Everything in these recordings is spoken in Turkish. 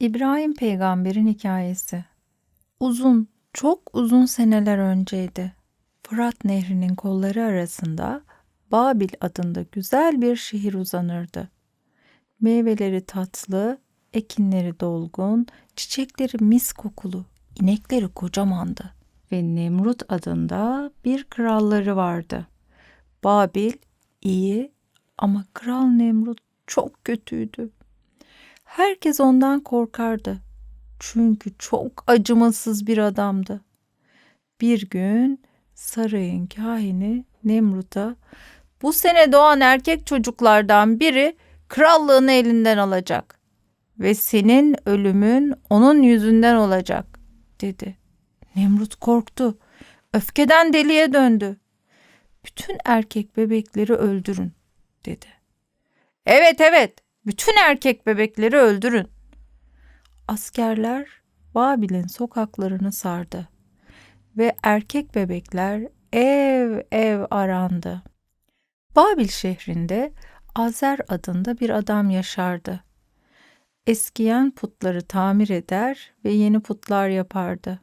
İbrahim peygamberin hikayesi. Uzun, çok uzun seneler önceydi. Fırat Nehri'nin kolları arasında Babil adında güzel bir şehir uzanırdı. Meyveleri tatlı, ekinleri dolgun, çiçekleri mis kokulu, inekleri kocamandı. Ve Nemrut adında bir kralları vardı. Babil iyi ama Kral Nemrut çok kötüydü. Herkes ondan korkardı. Çünkü çok acımasız bir adamdı. Bir gün sarayın kahini Nemrut'a bu sene doğan erkek çocuklardan biri krallığını elinden alacak ve senin ölümün onun yüzünden olacak dedi. Nemrut korktu. Öfkeden deliye döndü. Bütün erkek bebekleri öldürün dedi. Evet evet bütün erkek bebekleri öldürün. Askerler Babil'in sokaklarını sardı ve erkek bebekler ev ev arandı. Babil şehrinde Azer adında bir adam yaşardı. Eskiyen putları tamir eder ve yeni putlar yapardı.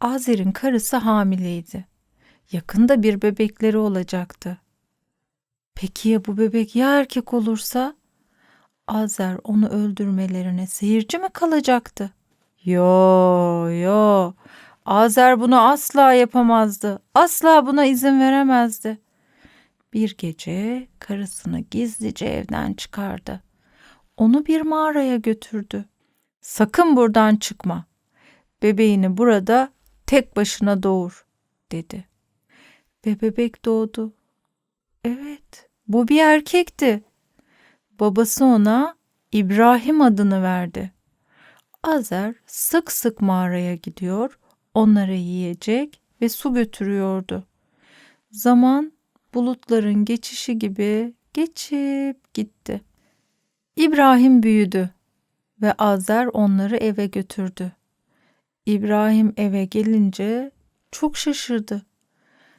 Azer'in karısı hamileydi. Yakında bir bebekleri olacaktı. Peki ya bu bebek ya erkek olursa? Azer onu öldürmelerine seyirci mi kalacaktı? Yo yo. Azer bunu asla yapamazdı. Asla buna izin veremezdi. Bir gece karısını gizlice evden çıkardı. Onu bir mağaraya götürdü. Sakın buradan çıkma. Bebeğini burada tek başına doğur, dedi. Ve bebek doğdu. Evet, bu bir erkekti. Babası ona İbrahim adını verdi. Azer sık sık mağaraya gidiyor, onlara yiyecek ve su götürüyordu. Zaman bulutların geçişi gibi geçip gitti. İbrahim büyüdü ve Azer onları eve götürdü. İbrahim eve gelince çok şaşırdı.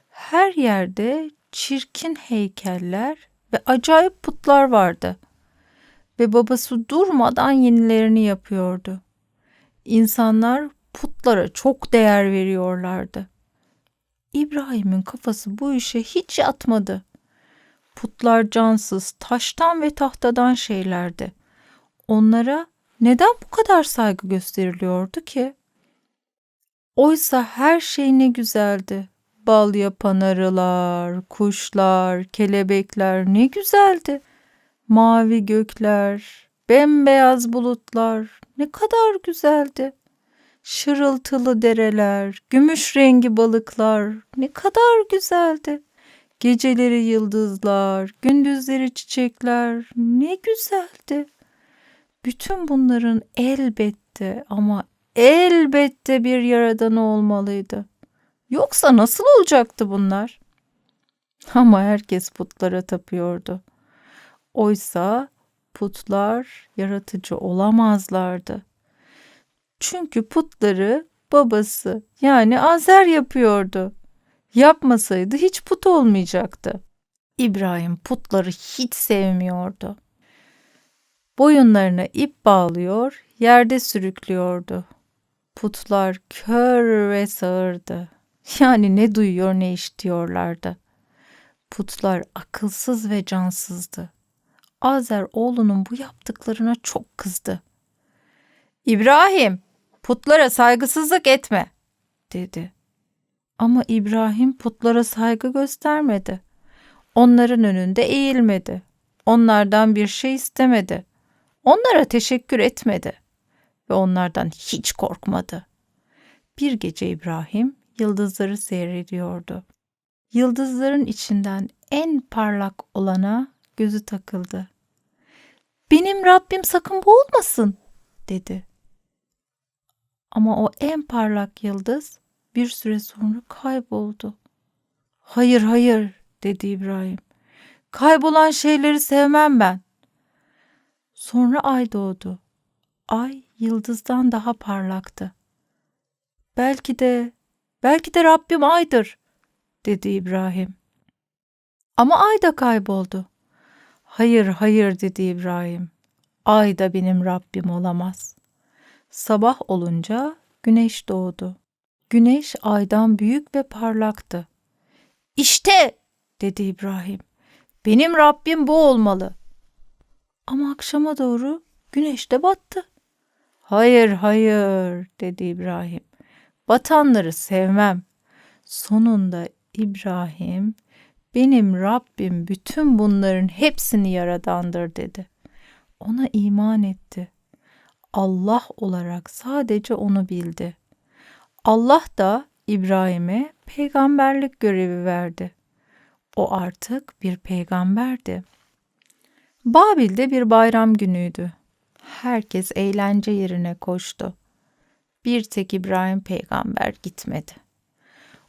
Her yerde çirkin heykeller ve acayip putlar vardı. Ve babası durmadan yenilerini yapıyordu. İnsanlar putlara çok değer veriyorlardı. İbrahim'in kafası bu işe hiç yatmadı. Putlar cansız, taştan ve tahtadan şeylerdi. Onlara neden bu kadar saygı gösteriliyordu ki? Oysa her şey ne güzeldi. Bal yapan arılar, kuşlar, kelebekler ne güzeldi. Mavi gökler, bembeyaz bulutlar ne kadar güzeldi. Şırıltılı dereler, gümüş rengi balıklar ne kadar güzeldi. Geceleri yıldızlar, gündüzleri çiçekler ne güzeldi. Bütün bunların elbette ama elbette bir yaradanı olmalıydı. Yoksa nasıl olacaktı bunlar? Ama herkes putlara tapıyordu. Oysa putlar yaratıcı olamazlardı. Çünkü putları babası yani Azer yapıyordu. Yapmasaydı hiç put olmayacaktı. İbrahim putları hiç sevmiyordu. Boyunlarına ip bağlıyor, yerde sürüklüyordu. Putlar kör ve sağırdı. Yani ne duyuyor ne işitiyorlardı. Putlar akılsız ve cansızdı. Azer oğlunun bu yaptıklarına çok kızdı. İbrahim, putlara saygısızlık etme, dedi. Ama İbrahim putlara saygı göstermedi. Onların önünde eğilmedi. Onlardan bir şey istemedi. Onlara teşekkür etmedi ve onlardan hiç korkmadı. Bir gece İbrahim yıldızları seyrediyordu. Yıldızların içinden en parlak olana gözü takıldı. Benim Rabbim sakın bu olmasın dedi. Ama o en parlak yıldız bir süre sonra kayboldu. Hayır hayır dedi İbrahim. Kaybolan şeyleri sevmem ben. Sonra ay doğdu. Ay yıldızdan daha parlaktı. Belki de, belki de Rabbim aydır, dedi İbrahim. Ama ay da kayboldu. Hayır, hayır dedi İbrahim. Ay da benim Rabbim olamaz. Sabah olunca güneş doğdu. Güneş aydan büyük ve parlaktı. İşte dedi İbrahim. Benim Rabbim bu olmalı. Ama akşama doğru güneş de battı. Hayır, hayır dedi İbrahim. Batanları sevmem. Sonunda İbrahim benim Rabbim bütün bunların hepsini yaradandır dedi. Ona iman etti. Allah olarak sadece onu bildi. Allah da İbrahim'e peygamberlik görevi verdi. O artık bir peygamberdi. Babil'de bir bayram günüydü. Herkes eğlence yerine koştu. Bir tek İbrahim peygamber gitmedi.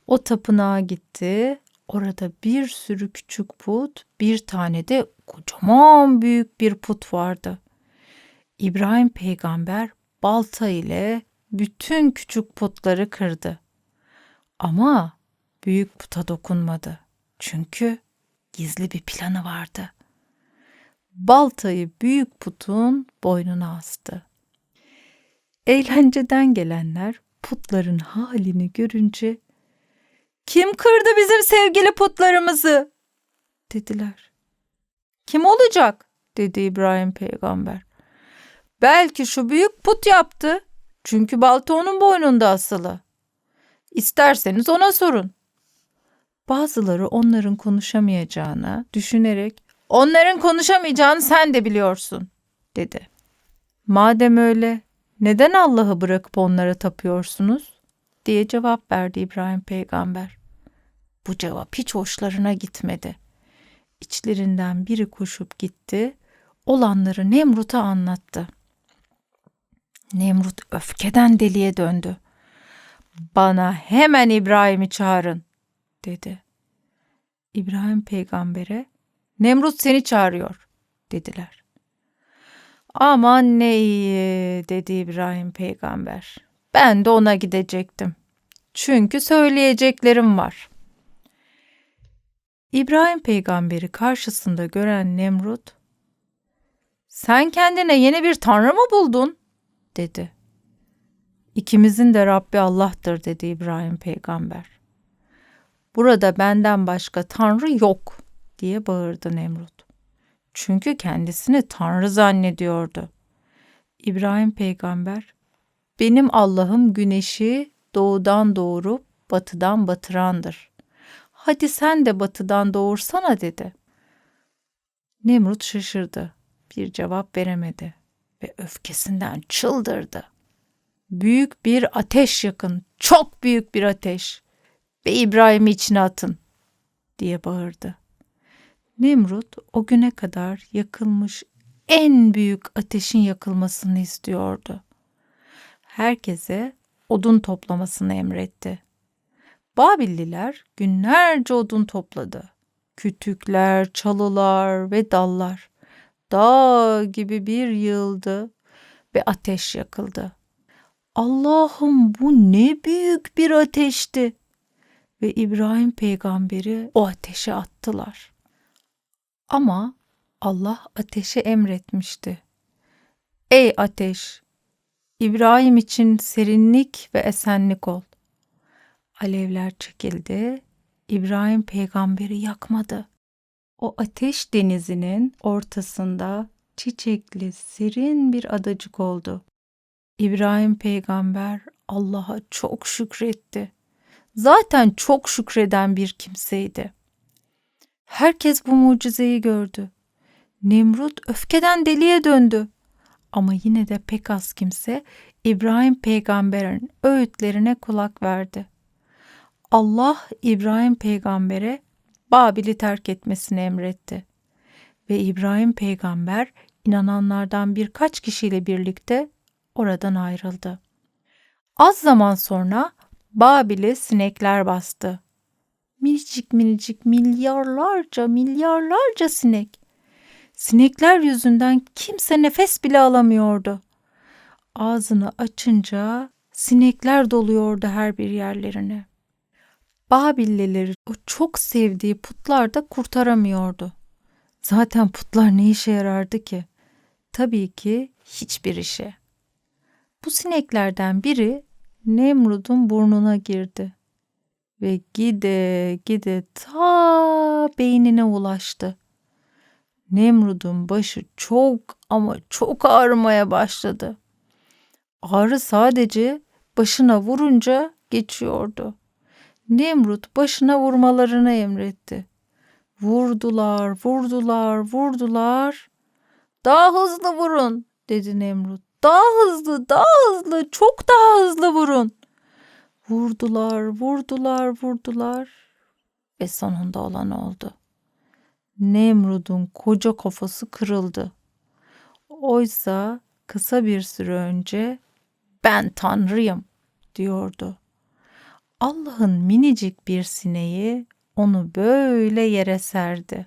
O tapınağa gitti. Orada bir sürü küçük put, bir tane de kocaman büyük bir put vardı. İbrahim peygamber balta ile bütün küçük putları kırdı. Ama büyük puta dokunmadı. Çünkü gizli bir planı vardı. Baltayı büyük putun boynuna astı. Eğlenceden gelenler putların halini görünce kim kırdı bizim sevgili putlarımızı? dediler. Kim olacak? dedi İbrahim peygamber. Belki şu büyük put yaptı. Çünkü balta onun boynunda asılı. İsterseniz ona sorun. Bazıları onların konuşamayacağını düşünerek onların konuşamayacağını sen de biliyorsun dedi. Madem öyle neden Allah'ı bırakıp onlara tapıyorsunuz? diye cevap verdi İbrahim peygamber. Bu cevap hiç hoşlarına gitmedi. İçlerinden biri koşup gitti, olanları Nemrut'a anlattı. Nemrut öfkeden deliye döndü. Bana hemen İbrahim'i çağırın dedi. İbrahim peygambere Nemrut seni çağırıyor dediler. Aman ne iyi dedi İbrahim peygamber. Ben de ona gidecektim. Çünkü söyleyeceklerim var. İbrahim peygamberi karşısında gören Nemrut, sen kendine yeni bir tanrı mı buldun? dedi. İkimizin de Rabbi Allah'tır dedi İbrahim peygamber. Burada benden başka tanrı yok diye bağırdı Nemrut. Çünkü kendisini tanrı zannediyordu. İbrahim peygamber benim Allah'ım güneşi doğudan doğurup batıdan batırandır. Hadi sen de batıdan doğursana dedi. Nemrut şaşırdı. Bir cevap veremedi ve öfkesinden çıldırdı. Büyük bir ateş yakın, çok büyük bir ateş ve İbrahim'i içine atın diye bağırdı. Nemrut o güne kadar yakılmış en büyük ateşin yakılmasını istiyordu. Herkese odun toplamasını emretti. Babilliler günlerce odun topladı. Kütükler, çalılar ve dallar dağ gibi bir yıldı ve ateş yakıldı. Allah'ım bu ne büyük bir ateşti. Ve İbrahim peygamberi o ateşe attılar. Ama Allah ateşe emretmişti. Ey ateş! İbrahim için serinlik ve esenlik ol. Alevler çekildi. İbrahim peygamberi yakmadı. O ateş denizinin ortasında çiçekli serin bir adacık oldu. İbrahim peygamber Allah'a çok şükretti. Zaten çok şükreden bir kimseydi. Herkes bu mucizeyi gördü. Nemrut öfkeden deliye döndü. Ama yine de pek az kimse İbrahim peygamberin öğütlerine kulak verdi. Allah İbrahim peygambere Babil'i terk etmesini emretti. Ve İbrahim peygamber inananlardan birkaç kişiyle birlikte oradan ayrıldı. Az zaman sonra Babil'i sinekler bastı. Minicik minicik milyarlarca milyarlarca sinek. Sinekler yüzünden kimse nefes bile alamıyordu. Ağzını açınca sinekler doluyordu her bir yerlerine. Babillileri o çok sevdiği putlar da kurtaramıyordu. Zaten putlar ne işe yarardı ki? Tabii ki hiçbir işe. Bu sineklerden biri Nemrut'un burnuna girdi ve gide gide ta beynine ulaştı. Nemrut'un başı çok ama çok ağrımaya başladı. Ağrı sadece başına vurunca geçiyordu. Nemrut başına vurmalarını emretti. Vurdular, vurdular, vurdular. Daha hızlı vurun dedi Nemrut. Daha hızlı, daha hızlı, çok daha hızlı vurun. Vurdular, vurdular, vurdular ve sonunda olan oldu. Nemrud'un koca kafası kırıldı. Oysa kısa bir süre önce ben tanrıyım diyordu. Allah'ın minicik bir sineği onu böyle yere serdi.